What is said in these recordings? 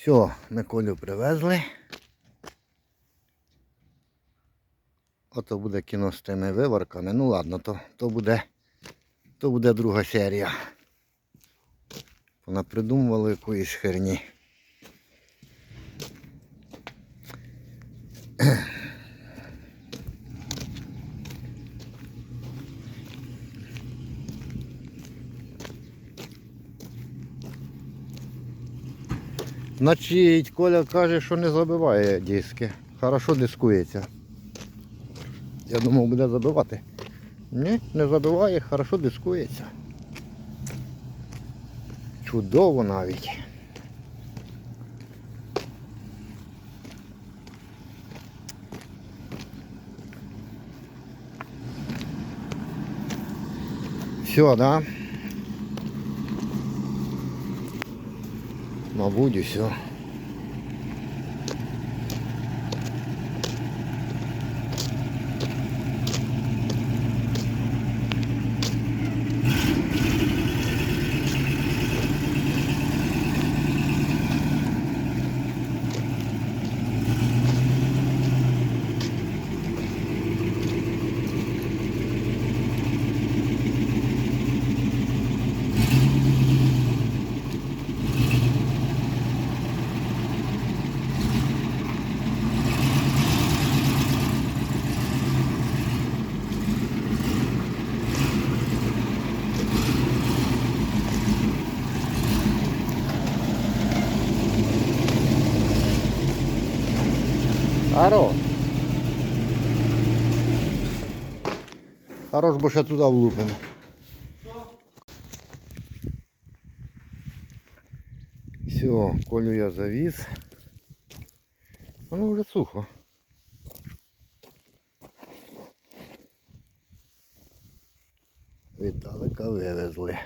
Все, Миколю привезли. Ото буде кіно з тими виварками. Ну ладно, то, то буде. То буде друга серія. Вона придумувала якоїсь херні. Значить, Коля каже, що не забиває диски. Хорошо дискується. Я думав, буде забивати. Ні, не забиває, хорошо дискується. Чудово навіть. Все, да? Мабуть, все. Аро. Хорош, бо ще туди влупимо. Все, колю я завіз. Воно вже сухо. Віталика вивезли.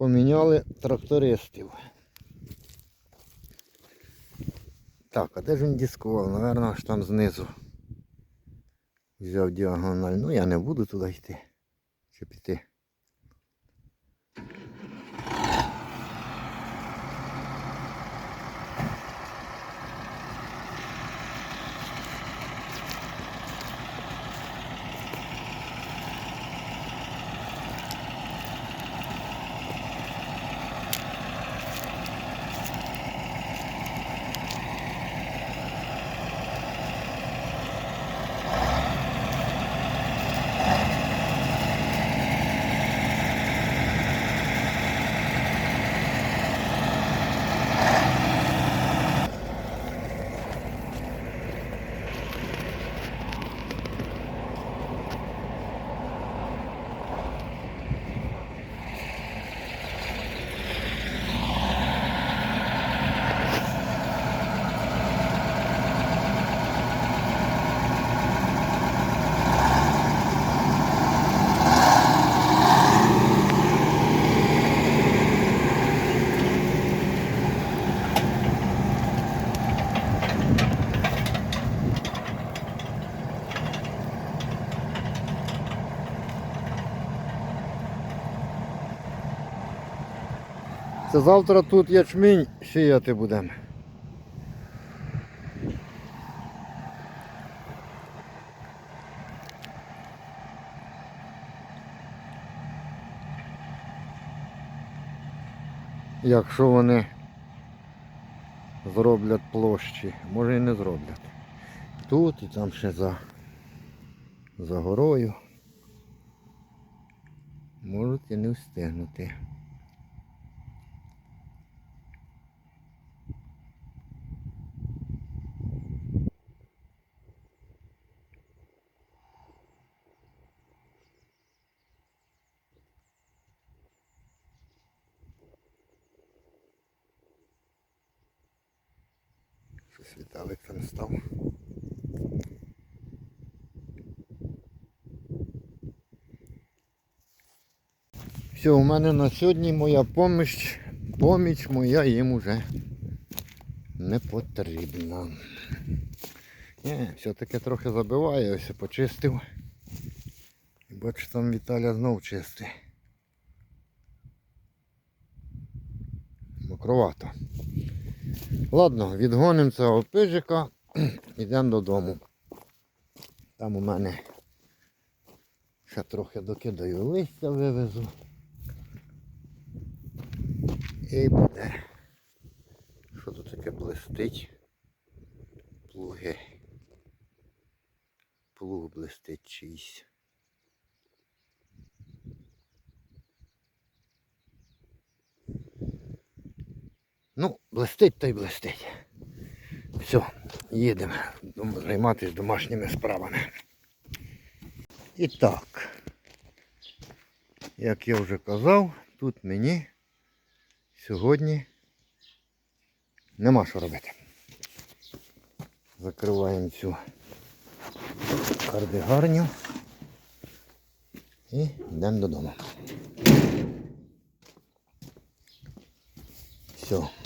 Поміняли трактористів. Так, а де ж він дискував? Наверно, аж там знизу. Взяв діагональ. Ну я не буду туди йти. Чи піти. Це завтра тут ячмінь сіяти будемо. Якщо вони зроблять площі, може і не зроблять. Тут і там ще за, за горою. Можуть і не встигнути. Щось Віталик там став. Все, у мене на сьогодні моя поміч, поміч моя їм уже не потрібна. Ні, все-таки трохи забиває, ось почистив. Бачу, там Віталя знов чистий. Мокровато. Ладно, відгонимо цього пижика, йдемо додому. Там у мене ще трохи докидаю листя вивезу. І буде. Що тут таке блистить? Плуги. Плуг блистить чийсь. Ну, блистить та й блистить. Все, їдемо займатися домашніми справами. І так, як я вже казав, тут мені сьогодні нема що робити. Закриваємо цю кардигарню і йдемо додому. Все.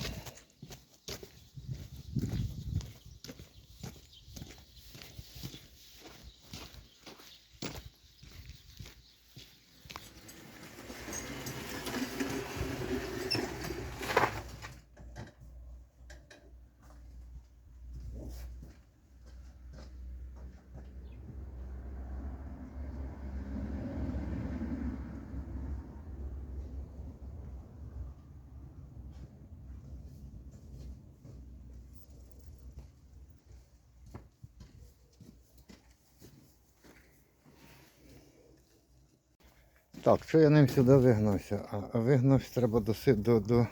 Так, що я ним сюди вигнався? А, вигнався треба доси, до, до,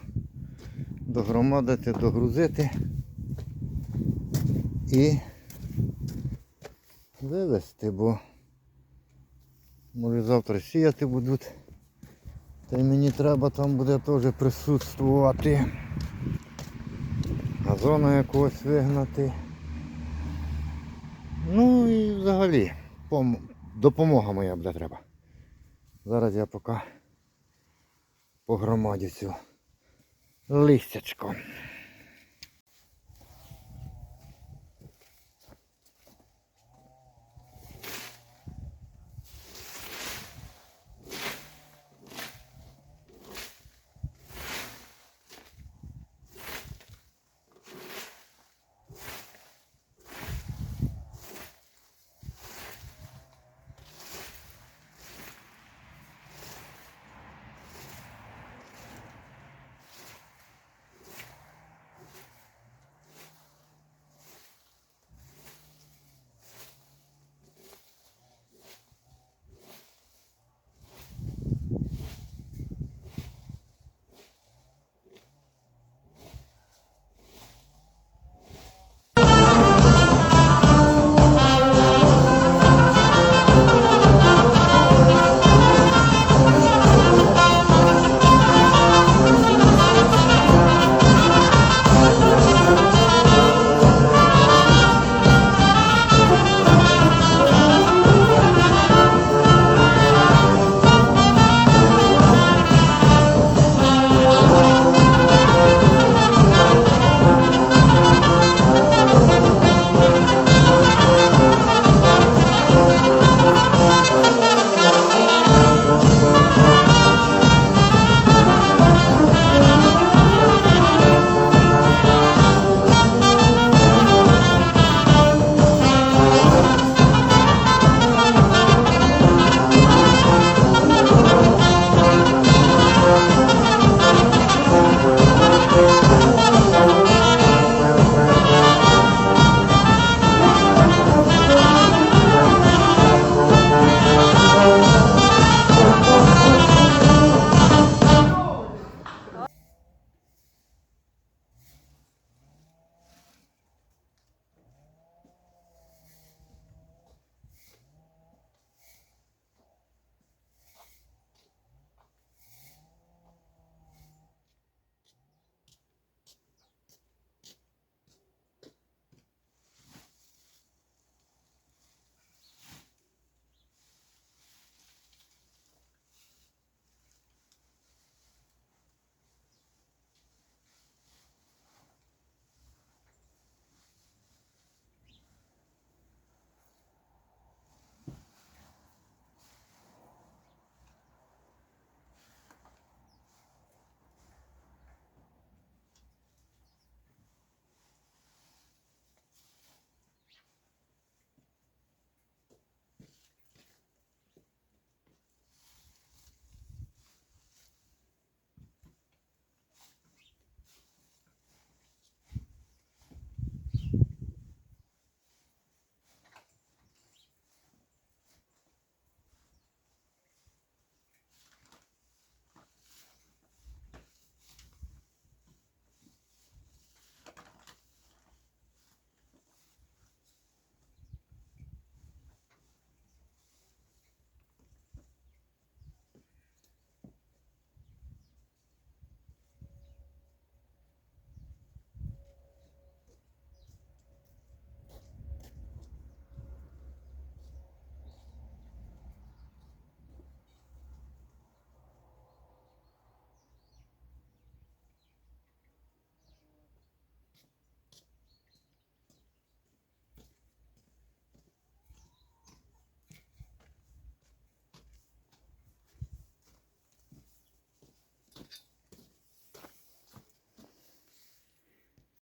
догромадити, догрузити і вивезти, бо може завтра сіяти будуть. Та й мені треба там буде теж присутствувати. Газона якогось вигнати. Ну і взагалі допомога моя буде треба. Зараз я поки погромадю цю листячко.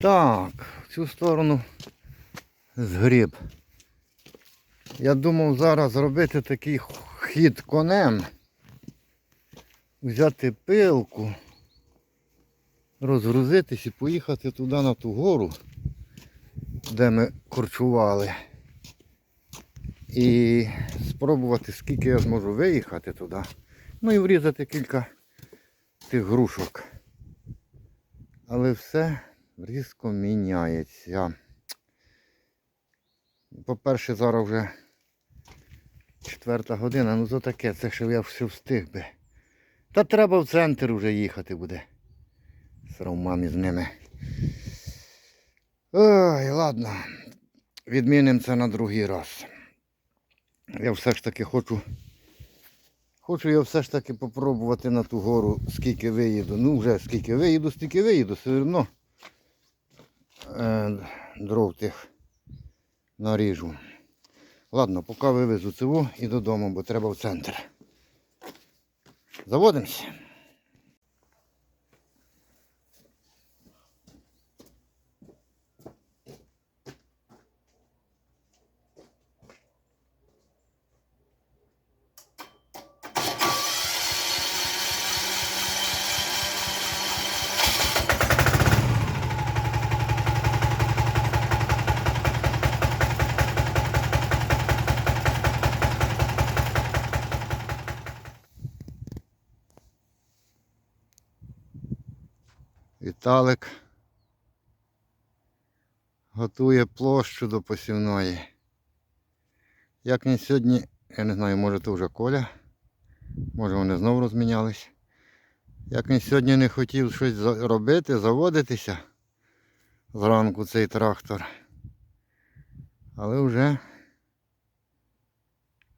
Так, в цю сторону згріб. Я думав зараз зробити такий хід конем. Взяти пилку, розгрузитись і поїхати туди на ту гору, де ми корчували. І спробувати, скільки я зможу виїхати туди. Ну і врізати кілька тих грушок. Але все різко міняється. По-перше, зараз вже четверта година, ну то таке, це ще я все встиг би. Та треба в центр вже їхати буде. Срав мамі з ними. Ой, ладно. Відмінимо це на другий раз. Я все ж таки хочу. Хочу я все ж таки попробувати на ту гору, скільки виїду. Ну вже скільки виїду, стільки виїду, все одно дров тих наріжу. Ладно, поки вивезу цього і додому, бо треба в центр. Заводимося. Віталик готує площу до посівної. Як він сьогодні, я не знаю, може то вже Коля, може вони знову розмінялись. Як він сьогодні не хотів щось робити, заводитися зранку цей трактор. Але вже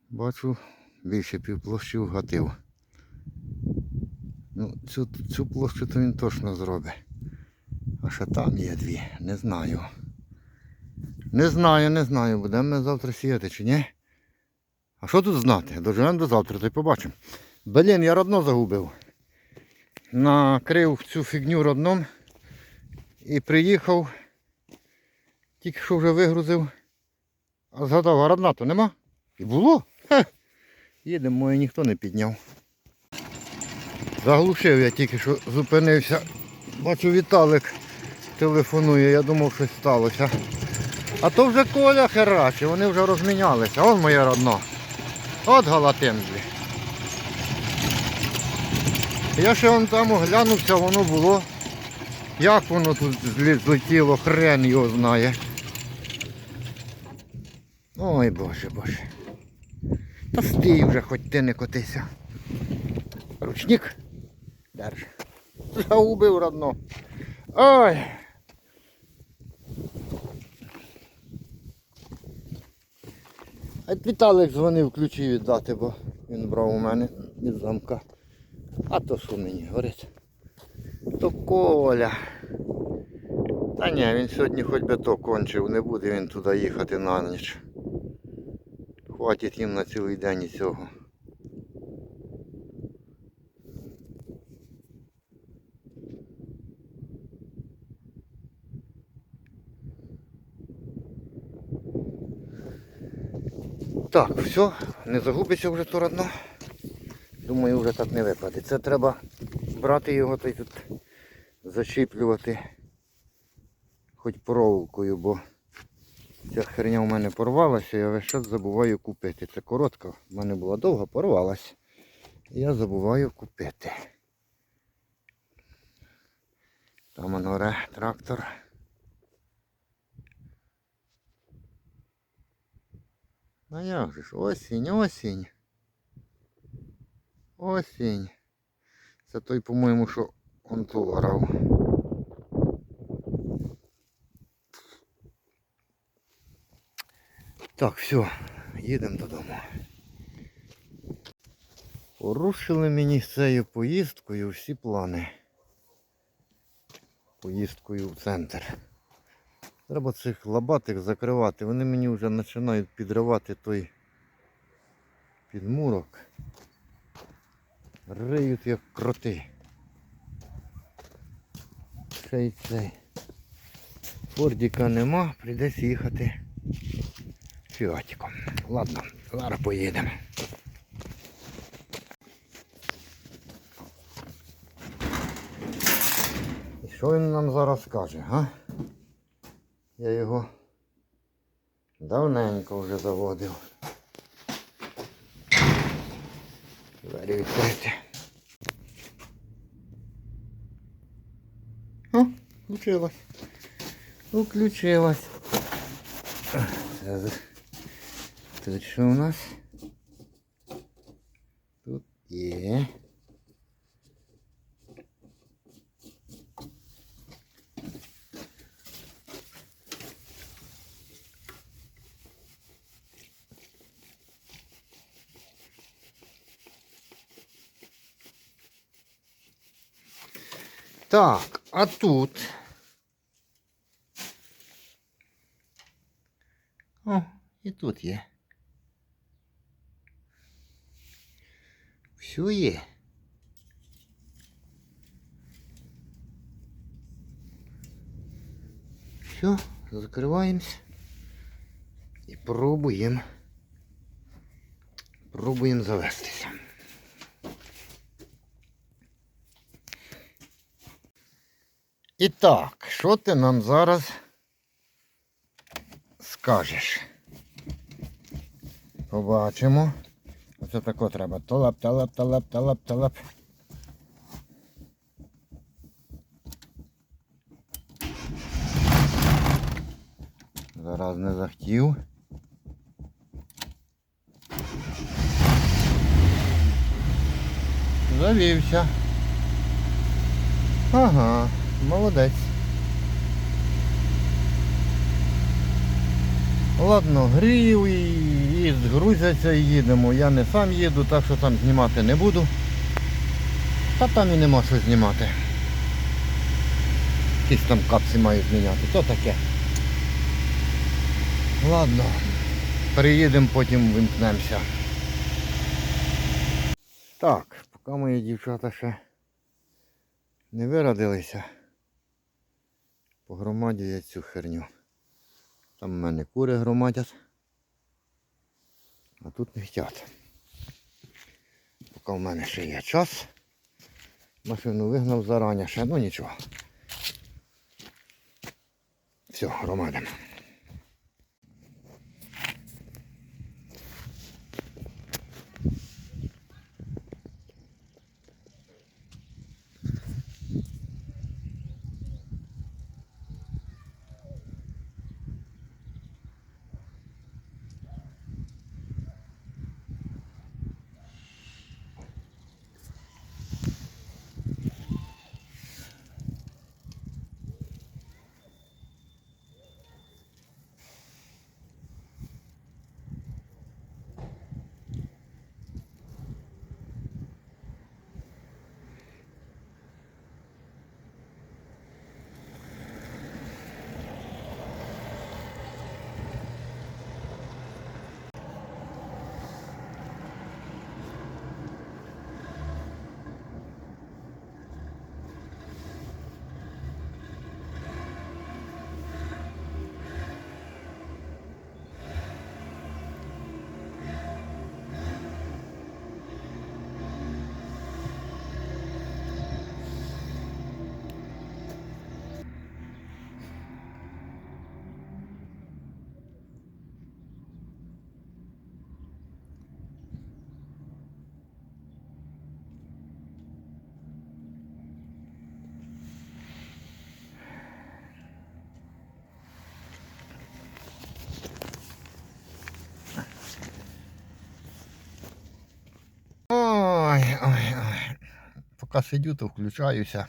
бачу більше півплощі вгатив. Ну, цю, цю площу то він точно зробить. А ще там є дві, не знаю. Не знаю, не знаю, будемо ми завтра сіяти чи ні. А що тут знати? Доживемо до завтра, то й побачимо. Блін, я родно загубив. Накрив цю фігню родном і приїхав. Тільки що вже вигрузив. А згадав, а родна то нема? І було? Хе. Їдемо, моє ніхто не підняв. Заглушив я тільки що зупинився. Бачу Віталик телефонує, я думав, щось сталося. А то вже Коля хераче, вони вже розмінялися. Он моє родно. От галатинзлі. Я ще вон там оглянувся, воно було. Як воно тут злетіло, хрен його знає. Ой боже боже. Та стій вже, хоч ти не котися. Ручник. Держи. Загубив родно. Ой. А Віталик дзвонив ключі віддати, бо він брав у мене від замка. А то що мені говорить? То Коля. Та ні, він сьогодні хоч би то кончив, не буде він туди їхати на ніч. Хватить їм на цілий день і цього. Так, все, не загубиться вже то родно. Думаю, вже так не випаде. Це треба брати його та й тут зачіплювати хоч проволокою, бо ця херня у мене порвалася, я весь час забуваю купити. Це коротка, в мене була довга, порвалась. Я забуваю купити. Там он оре трактор. А як же ж, осінь, осінь. Осінь. Це той, по-моєму, що он ту орав. Так, все, їдемо додому. Порушили мені цією поїздкою всі плани. Поїздкою в центр. Треба цих лабатих закривати. Вони мені вже починають підривати той підмурок. Риють як кроти. Ще й цей. Фордіка нема, прийдеться їхати фіатиком. Ладно, зараз поїдемо. І що він нам зараз скаже, га? Я його давненько вже заводив. Двері відкрити. О, включилась. Включилась. Тут що у нас? Тут є. Так, а тут. О, і тут є. Все є. Все, закриваємось і пробуємо. Пробуємо завестися. І так, що ти нам зараз скажеш? Побачимо. Оце тако треба. Талап, талап, талап, талап, талап. Зараз не захотів. Завівся. Ага, молодець. Ладно, грів і, і згрузяться і їдемо. Я не сам їду, так що там знімати не буду. Та там і нема що знімати. Якісь там капці маю зміняти. То таке. Ладно. Приїдемо, потім вимкнемося. Так, поки мої дівчата ще не вирадилися. Погромадю я цю херню. Там в мене кури громадять. А тут не хотять. Поки в мене ще є час. Машину вигнав зарані ще, ну нічого. Все, громадимо. Ой, ой, ой. Поки сидю, то включаюся.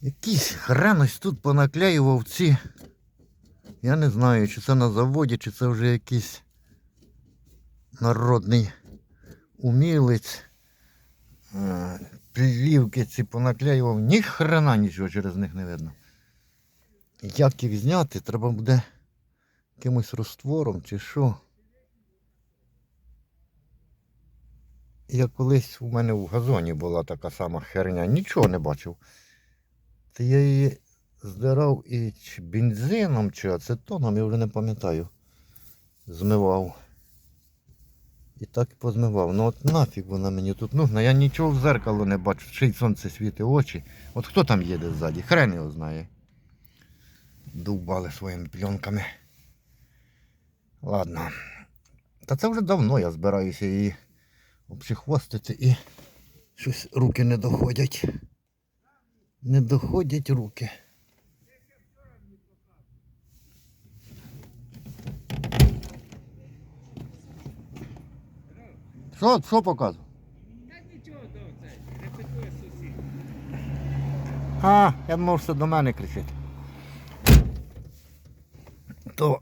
Якийсь хрен ось тут понаклеював ці. Я не знаю, чи це на заводі, чи це вже якийсь народний умілець. Е, Плівки ці понаклеював. Ні хрена нічого через них не видно. Як їх зняти, треба буде якимось розтвором чи що. Я колись у мене в газоні була така сама херня, нічого не бачив. Та я її здирав і чи бензином, чи ацетоном, я вже не пам'ятаю. Змивав. І так і позмивав. Ну от нафіг вона мені тут нужна. Я нічого в зеркало не бачу, ще й сонце світить очі. От хто там їде ззаді? Хрен його знає. Довбали своїми пленками. Ладно. Та це вже давно я збираюся її обчихвостити і щось руки не доходять. Не доходять руки. Що, що показував? Та нічого це, репетує сусід. А, я думав, що до мене кричить. То.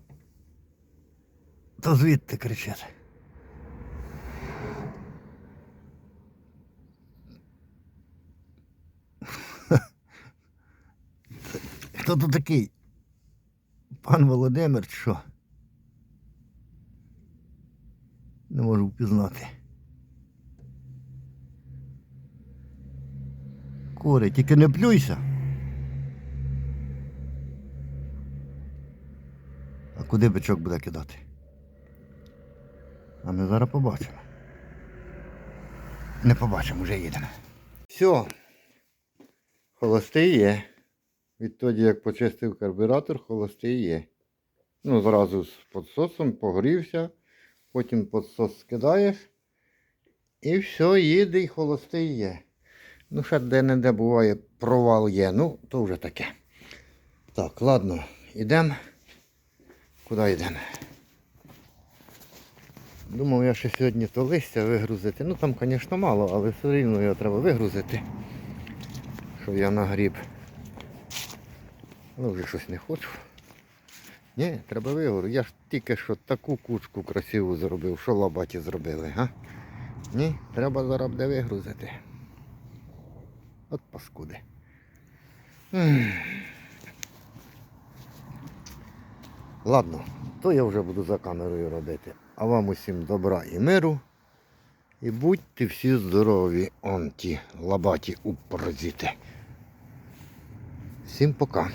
То звідти кричить. Хто тут такий? Пан Володимир що? Не можу впізнати. Кури, тільки не плюйся. А куди бичок буде кидати? А ми зараз побачимо. Не побачимо, вже їдемо. Все. Холостий є. Відтоді, як почистив карбюратор, холостий є. Ну, зразу з підсосом погрівся, потім підсос скидаєш. І все, їде і холостий є. Ну, ще де-не-де буває провал є. Ну, то вже таке. Так, ладно, йдемо. Куди йдемо? Думав, я ще сьогодні то листя вигрузити. Ну там, звісно, мало, але все рівно його треба вигрузити. Що я нагріб. Ну, вже щось не хочу. Ні, треба вигору. Я ж тільки що таку кучку красиву зробив, що лабаті зробили, га? Ні, треба зараз буде вигрузити. От паскуди. Ладно, то я вже буду за камерою робити. А вам усім добра і миру. І будьте всі здорові, он ті лабаті упорозіти. Всім пока.